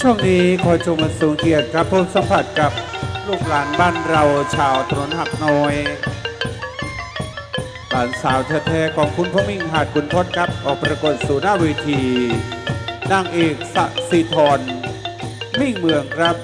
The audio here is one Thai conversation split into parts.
ช่วงนี้ขอจงมาสูงเกียรติครับพบสัมผัสกับลูกหลานบ้านเราชาวถนนหักน้อยหลานสาวแท้ๆของคุณพ่อมิ่งหาดคุณพศครับ ออกประกวดสู่หน้าเวทีนางเอกสสิธรมิ่งเมืองครับ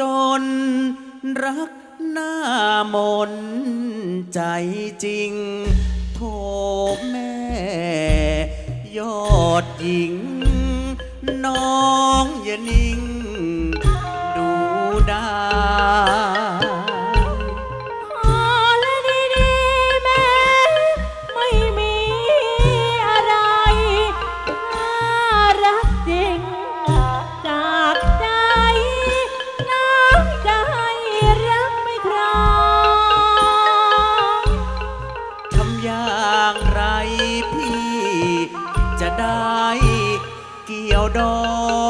จน รักหน้ามนใจจริง โทแม่ ยอดหญิง น้องอย่านิ่ง ดูได้ อางไรพี่ จะได้เกี่ยวดอ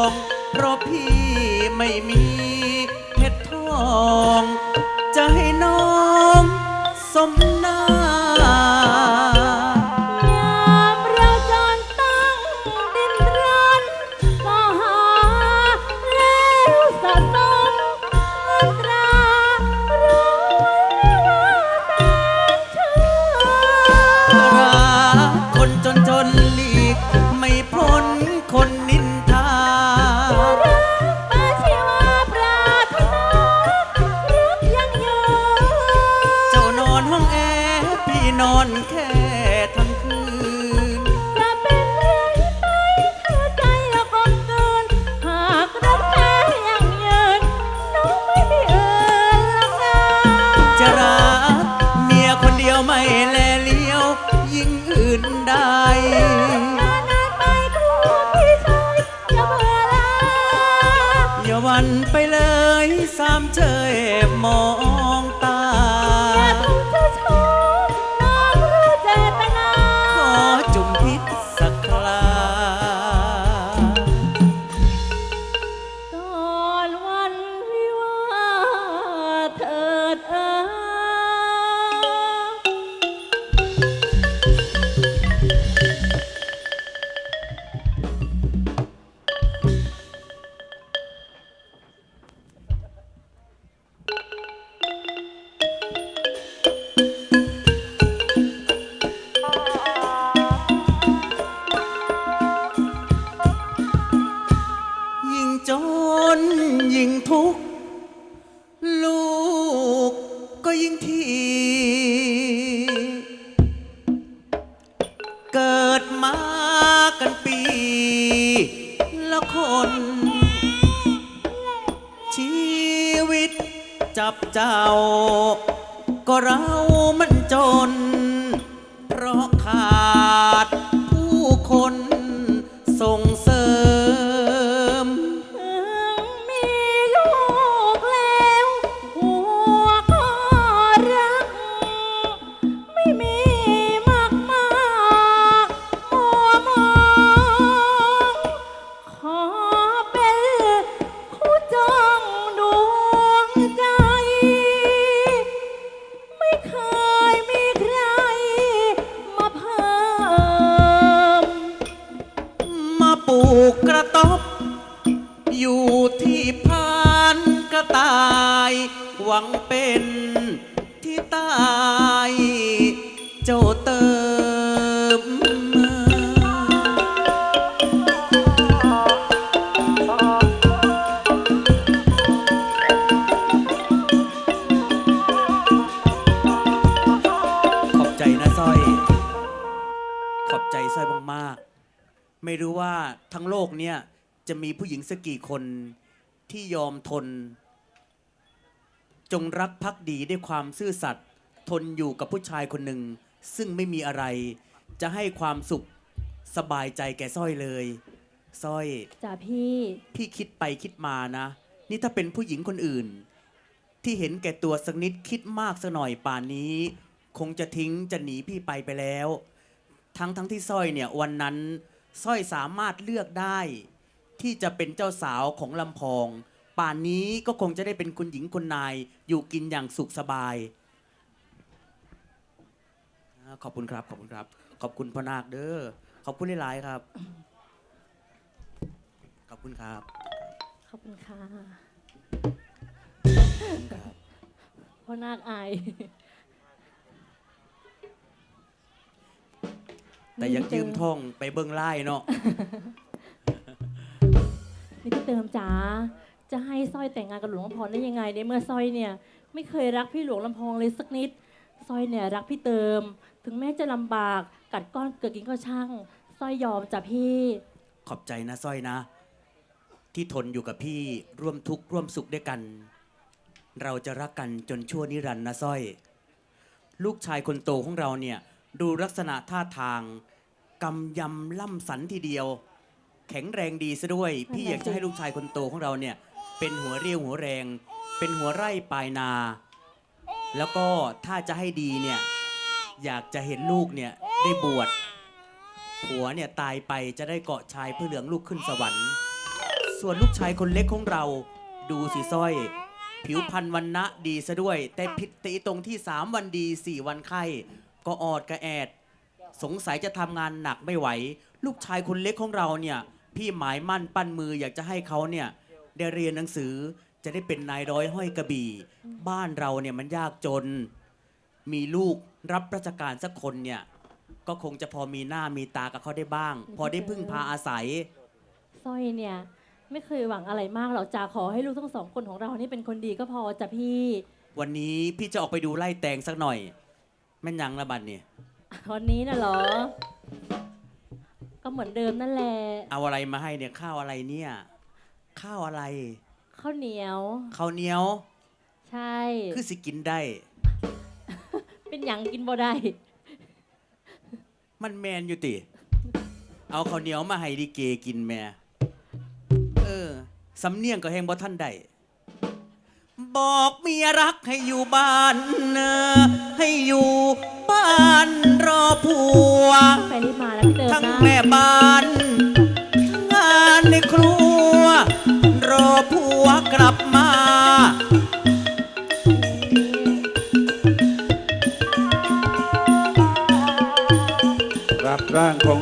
ง เพราะพี่ไม่มีเพชรทอง นอนแค่ นยิ่งทุกข์ ลูกก็ยิ่งทีเกิดมากันปีละคน ชีวิตจับเจ้า ก็เรามันจน งเป็นที่ตายเจ้าเติมขอบใจนะสร้อย ขอบใจสร้อยมากๆ ไม่รู้ว่าทั้งโลกเนี่ย จะมีผู้หญิงสักกี่คนที่ยอมทน จงรักภักดีด้วยความซื่อสัตย์ทนอยู่กับผู้ชายคนหนึ่ง ซึ่งไม่มีอะไร จะให้ความสุขสบายใจแก่สร้อยเลยสร้อย จ้ะพี่ พี่คิดไปคิดมานะ นี่ถ้าเป็นผู้หญิงคนอื่น ที่เห็นแก่ตัวสักนิดคิดมากสักหน่อยป่านนี้ คงจะทิ้งจะหนีพี่ไปไปแล้ว ทั้งทั้งที่สร้อยเนี่ยวันนั้นสร้อยสามารถเลือกได้ ที่จะเป็นเจ้าสาวของลำพอง ป่านนี้ก็คงจะได้เป็นคุณหญิงคนนายอยู่กินอย่างสุขสบายอ่าขอบคุณครับ ขอบคุณครับ ขอบคุณพ่อนาคเด้อขอบคุณหลายๆครับ ขอบคุณครับขอบคุณค่ะครับ พ่อนาคอาย แต่ยังยืมท่องไปเบิ้งไล่เนาะนี่พี่เติมจ๋า จะให้สร้อยแต่งงานกับหลวงลำพองได้ยังไงในเมื่อสร้อยเนี่ยไม่เคยรักพี่หลวงลำพองเลยสักนิดสร้อยเนี่ยรักพี่เติม ถึงแม้จะลำบากกัดก้อนเกลือกินก็ช่างสร้อยยอมจ้ะพี่ ขอบใจนะสร้อยนะ ที่ทนอยู่กับพี่ร่วมทุกข์ร่วมสุขด้วยกัน เราจะรักกันจนชั่วนิรันดร์นะสร้อย ลูกชายคนโตของเราเนี่ยดูลักษณะท่าทางกำยำล่ำสันทีเดียว แข็งแรงดีซะด้วย พี่อยากจะให้ลูกชายคนโตของเราเนี่ย เป็นหัวเรี่ยวหัวแรง เป็นหัวไร่ปลายนา แล้วก็ถ้าจะให้ดีเนี่ยอยากจะเห็นลูกเนี่ยได้บวชผัวเนี่ยตายไปจะได้เกาะชายเพื่อเหลืองลูกขึ้นสวรรค์ ส่วนลูกชายคนเล็กของเราดูสิสร้อย ผิวพรรณวันนะดีซะด้วย แต่ผิดตีตรงที่ 3 วันดี 4 วันไข้ ก็ออดกระแอด สงสัยจะทำงานหนักไม่ไหว ลูกชายคนเล็กของเราเนี่ย พี่หมายมั่นปั้นมืออยากจะให้เขาเนี่ย ได้เรียนหนังสือจะได้เป็นนายร้อยห้อยกระบี่ บ้านเราเนี่ยมันยากจน มีลูกรับราชการสักคนเนี่ย ก็คงจะพอมีหน้ามีตากับเขาได้บ้าง พอได้พึ่งพาอาศัย สร้อยเนี่ย ไม่เคยหวังอะไรมากหรอกจ้าขอให้ลูกทั้งสองคนของเรานี่เป็นคนดีก็พอจ้ะพี่วันนี้พี่จะออกไปดูไล่แตงสักหน่อย แม่นยังละบัดเนี่ยวันนี้น่ะเหรอ ก็เหมือนเดิมนั่นแหละ เอาอะไรมาให้เนี่ยข้าวอะไรเนี่ย ข้าวอะไร ข้าวเหนียว ข้าวเหนียว ใช่ คือสิกินได้ เป็นหยังกินบ่ได้ มันแมนอยู่ติ เอาข้าวเหนียวมาให้ดีเกกินแม่ เออ สำเนียงก็แหงบ่ท่านได้ บอกเมียรักให้อยู่บ้านเนอให้อยู่บ้านรอผัว ไปรีบมาแล้วพี่เติมทั้งนะ แม่บ้านทั้งงานในครัว ร่างของ